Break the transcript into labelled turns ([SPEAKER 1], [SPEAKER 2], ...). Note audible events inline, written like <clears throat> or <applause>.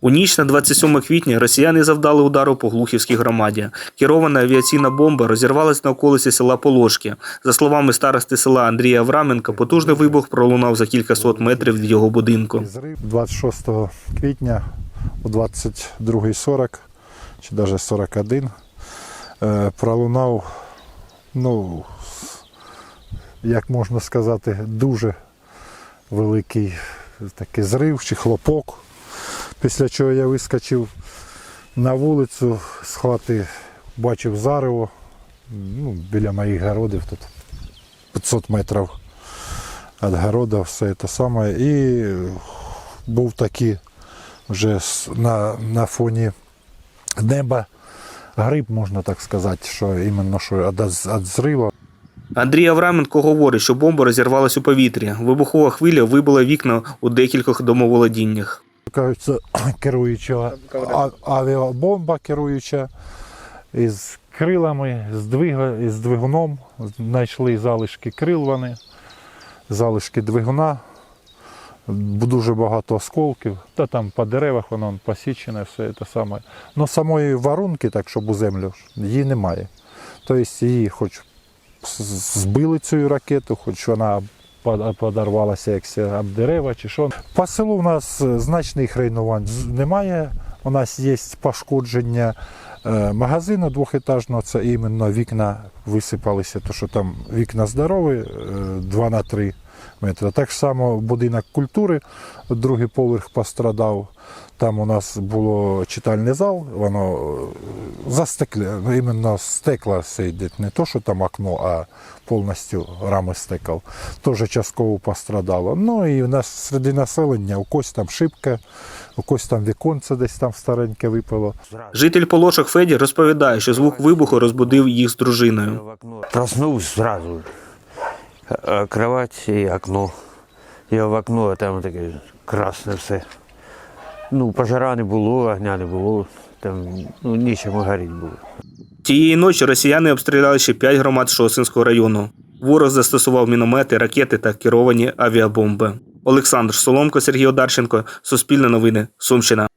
[SPEAKER 1] У ніч на 27 квітня росіяни завдали удару по Глухівській громаді. Керована авіаційна бомба розірвалась на околиці села Полошки. За словами старости села Андрія Авраменка, потужний вибух пролунав за кілька сот метрів від його будинку.
[SPEAKER 2] Зрив 26 квітня о 22.40 чи навіть 41 е, пролунав, ну, як можна сказати, дуже великий такий зрив чи хлопок. Після чого я вискочив на вулицю з хати, бачив зарево ну, біля моїх городів, тут 500 метрів від города, все це саме. І був такий вже на, на фоні неба гриб, можна так сказати, що іменно що від, зриву.
[SPEAKER 1] Андрій Авраменко говорить, що бомба розірвалась у повітрі. Вибухова хвиля вибила вікна у декількох домоволодіннях.
[SPEAKER 2] Кажуть, <clears throat> керуюча авіабомба керуюча із крилами, з, двига, із двигуном. Знайшли залишки крил вони, залишки двигуна. Дуже багато осколків, та там по деревах воно посічене, все це саме. Ну самої варунки, так щоб у землю, її немає. Тобто її хоч збили цю ракету, хоч вона подорвалася як об дерева чи що. По селу у нас е, значних руйнувань немає. У нас є пошкодження е, магазину двохетажного, це іменно вікна висипалися, то що там вікна здорові, 2 на 3 метри. Так само будинок культури, другий поверх пострадав. Там у нас було читальний зал, воно е, застекле, іменно стекла йде. Не то, що там окно, а повністю рами стекол. Теж частково пострадало. Ну і у нас серед населення у когось там шибка, у когось там віконце десь там стареньке випало.
[SPEAKER 1] Житель Полошок Феді розповідає, що звук вибуху розбудив їх з дружиною.
[SPEAKER 3] Проснулся сразу. А, Кровать и окно. Я в окно, а там таке красне все. Ну, пожара не було, огня не було. Там ну, нічому горіти було.
[SPEAKER 1] Тієї ночі росіяни обстріляли ще п'ять громад Шосинського району. Ворог застосував міномети, ракети та керовані авіабомби. Олександр Соломко, Сергій Одарченко, Суспільне новини, Сумщина.